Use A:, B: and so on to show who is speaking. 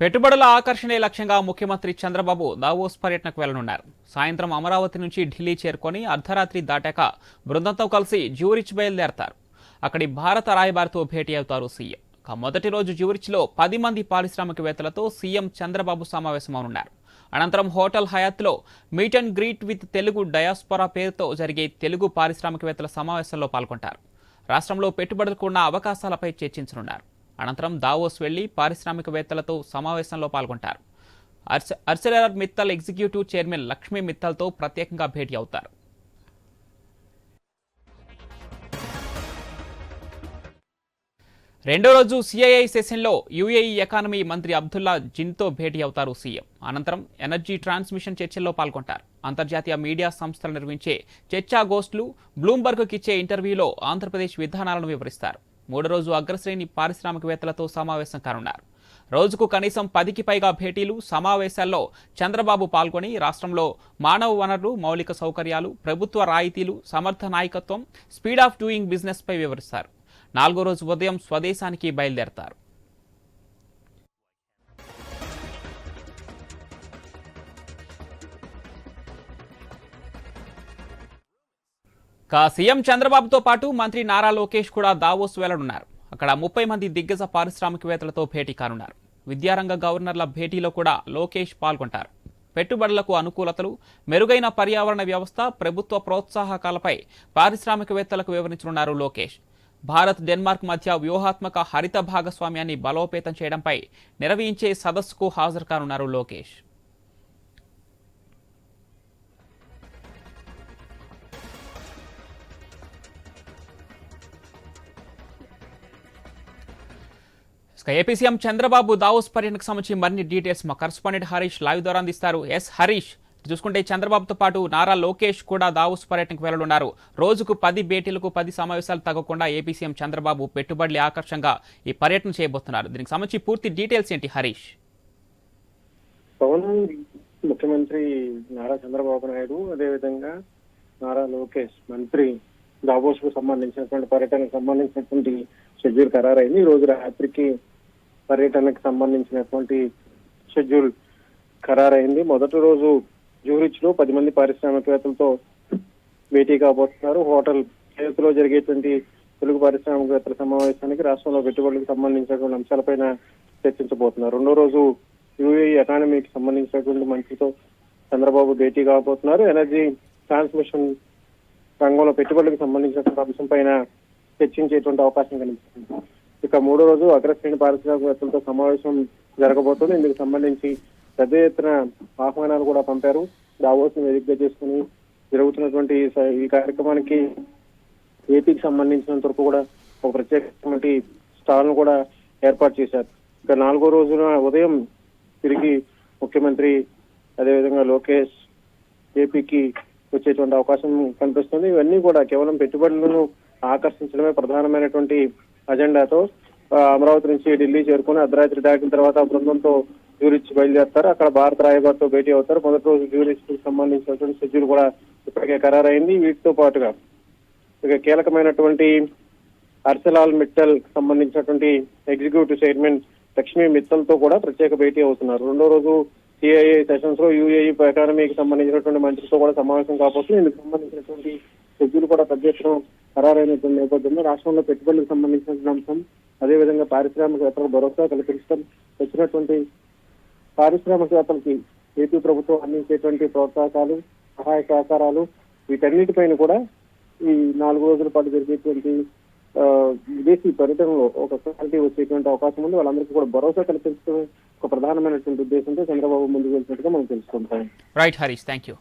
A: పెట్టుబడుల ఆకర్షణే లక్ష్యంగా ముఖ్యమంత్రి చంద్రబాబు దావోస్ పర్యటనకు వెళ్ళనున్నారు. సాయంత్రం అమరావతి నుంచి ఢిల్లీ చేరుకొని అర్ధరాత్రి దాటాక బృందంతో కలిసి జ్యూరిచ్ బయలుదేరతారు. అక్కడి భారత రాయబారితో భేటీ అవుతారు సీఎం. మొదటి రోజు జ్యూరిచ్లో పది మంది పారిశ్రామికవేత్తలతో సీఎం చంద్రబాబు సమావేశమవునున్నారు. అనంతరం hotel హయాత్లో meet and greet with Telugu diaspora పేరుతో జరిగే తెలుగు పారిశ్రామికవేత్తల సమావేశంలో పాల్గొంటారు. రాష్ట్రంలో పెట్టుబడులకు ఉన్న అవకాశాలపై చర్చించనున్నారు. అనంతరం దావోస్ వెళ్ళి పారిశ్రామికవేత్తలతో సమావేశంలో పాల్గొంటారు. అర్స Arcelor Mittal executive chairman Lakshmi మిత్తల్తో ప్రత్యేకంగా భేటీ అవుతారు. రెండో రోజు సిఐఐ సెషన్లో యుఏఈ ఎకానమీ మంత్రి అబ్దుల్లా జిన్తో భేటీ అవుతారు సీఎం. అనంతరం ఎనర్జీ ట్రాన్స్మిషన్ చర్చల్లో పాల్గొంటారు. అంతర్జాతీయ మీడియా సంస్థలు నిర్వహించే చర్చా గోష్ఠులు బ్లూంబర్గ్కి ఇచ్చే ఇంటర్వ్యూలో ఆంధ్రప్రదేశ్ విధానాలను వివరిస్తారు. మూడో రోజు అగ్రశ్రేణి పారిశ్రామికవేత్తలతో సమావేశం కానున్నారు. రోజుకు కనీసం పదికి పైగా భేటీలు సమావేశాల్లో చంద్రబాబు పాల్గొని రాష్ట్రంలో మానవ వనరులు మౌలిక సౌకర్యాలు ప్రభుత్వ రాయితీలు సమర్థ నాయకత్వం స్పీడ్ ఆఫ్ డూయింగ్ బిజినెస్పై వివరిస్తారు. నాలుగో రోజు ఉదయం స్వదేశానికి బయలుదేరతారు. సీఎం చంద్రబాబుతో పాటు మంత్రి నారా లోకేష్ కూడా దావోస్ వెళ్ళనున్నారు. అక్కడ ముప్పై మంది దిగ్గజ పారిశ్రామికవేత్తలతో భేటీ కానున్నారు. విద్యారంగ గవర్నర్ల భేటీలో కూడా లోకేష్ పాల్గొంటారు. పెట్టుబడులకు అనుకూలతలు మెరుగైన పర్యావరణ వ్యవస్థ ప్రభుత్వ ప్రోత్సాహకాలపై పారిశ్రామికవేత్తలకు వివరించనున్నారు లోకేష్. భారత్ డెన్మార్క్ మధ్య వ్యూహాత్మక హరిత భాగస్వామ్యాన్ని బలోపేతం చేయడంపై నిర్వహించే సదస్సుకు హాజరు కానున్నారు లోకేష్. ఇక ఏపీ సీఎం చంద్రబాబు దావోస్ పర్యటనకు సంబంధించి మరిన్ని డీటెయిల్స్ మా కరస్పాండెంట్ హరీష్ లైవ్ ద్వారా అందిస్తారు. ఎస్ హరీష్ చూసుకుంటే చంద్రబాబుతో పాటు నారా లోకేష్ కూడా దావోస్ పర్యటనకు వెళ్ళనున్నారు రోజుకు పది భేటీలకు పది సమావేశాలు తగ్గకుండా ఏపీ సీఎం చంద్రబాబు పెట్టుబడులు ఆకర్షంగా ఈ పర్యటన చేయబోతున్నారు. దీనికి సంబంధించి పూర్తి డీటెయిల్స్ ఏంటి హరీష్?
B: పవన్ ముఖ్యమంత్రి నారా చంద్రబాబు నాయుడు అదేవిధంగా నారా లోకేష్ మంత్రి దావోస్కు సంబంధించినటువంటి పర్యటనకు సంబంధించినటువంటి షెడ్యూల్ ఖరారైంది. ఈ రోజు రాత్రికి పర్యటనకు సంబంధించినటువంటి షెడ్యూల్ ఖరారైంది. మొదటి రోజు జూరిచ్లో పది మంది పారిశ్రామికవేత్తలతో భేటీ కాబోతున్నారు. హోటల్ చేతిలో జరిగేటువంటి తెలుగు పారిశ్రామికవేత్తల సమావేశానికి రాష్ట్రంలో పెట్టుబడులకు సంబంధించినటువంటి అంశాలపైన చర్చించబోతున్నారు. రెండో రోజు యూఏఈ ఎకానమీకి సంబంధించినటువంటి మంత్రితో చంద్రబాబు భేటీ కాబోతున్నారు. ఎనర్జీ ట్రాన్స్మిషన్ రంగంలో పెట్టుబడులకు సంబంధించినటువంటి అంశం పైన చర్చించేటువంటి అవకాశం కనిపిస్తుంది. ఇక మూడో రోజు అగ్రశ్రేణి పారిశ్రామికవేత్తలతో సమావేశం జరగబోతుంది. ఇందుకు సంబంధించి పెద్ద ఎత్తున ఆహ్వానాలు కూడా పంపారు. దావోస్ని వేదికగా చేసుకుని జరుగుతున్నటువంటి ఈ ఈ కార్యక్రమానికి ఏపీకి సంబంధించినంత వరకు కూడా ఒక ప్రత్యేకమైనటువంటి స్టాల్ను కూడా ఏర్పాటు చేశారు. ఇక నాలుగో రోజున ఉదయం తిరిగి ముఖ్యమంత్రి అదేవిధంగా లోకేష్ ఏపీకి వచ్చేటువంటి అవకాశం కనిపిస్తుంది. ఇవన్నీ కూడా కేవలం పెట్టుబడులను ఆకర్షించడమే ప్రధానమైనటువంటి అజెండాతో అమరావతి నుంచి ఢిల్లీ చేరుకుని అర్ధరాత్రి దాటిన తర్వాత బృందంతో జ్యూరిచ్ బయలుదేరుతారు. అక్కడ భారత రాయబారితో భేటీ అవుతారు. మొదటి రోజు జ్యూరిచ్ సంబంధించినటువంటి షెడ్యూల్ కూడా ఇప్పటికే ఖరారైంది. వీటితో పాటుగా ఇక కీలకమైనటువంటి అర్సలాల్ మిట్టల్ సంబంధించినటువంటి ఎగ్జిక్యూటివ్ చైర్మన్ లక్ష్మీ మిత్తల్తో కూడా ప్రత్యేక భేటీ అవుతున్నారు. రెండో రోజు సిఐఏ సెషన్స్లో యూఏఈ ఎకానమీకి సంబంధించినటువంటి మంత్రితో కూడా సమావేశం కాబోతుంది ఇందుకు సంబంధించినటువంటి షెడ్యూల్ కూడా పెద్ద ఎత్తున ఖరారైనటువంటి నేపథ్యంలో రాష్ట్రంలో పెట్టుబడులకు సంబంధించిన అంశం అదేవిధంగా పారిశ్రామికవేత్తలకు భరోసా కల్పించడం వచ్చినటువంటి పారిశ్రామికవేత్తలకి ఏపీ ప్రభుత్వం అందించేటువంటి ప్రోత్సాహకాలు సహాయ సహకారాలు వీటన్నిటిపైన కూడా ఈ నాలుగు రోజుల పాటు జరిగేటువంటి విదేశీ పర్యటనలో ఒక క్లారిటీ వచ్చేటువంటి అవకాశం ఉంది. వాళ్ళందరికీ కూడా భరోసా కల్పించడం ఒక ప్రధానమైనటువంటి ఉద్దేశంతో చంద్రబాబు ముందుకు వెళ్తున్నట్టుగా మనం తెలుసుకుంటాం.
A: Right Harish thank you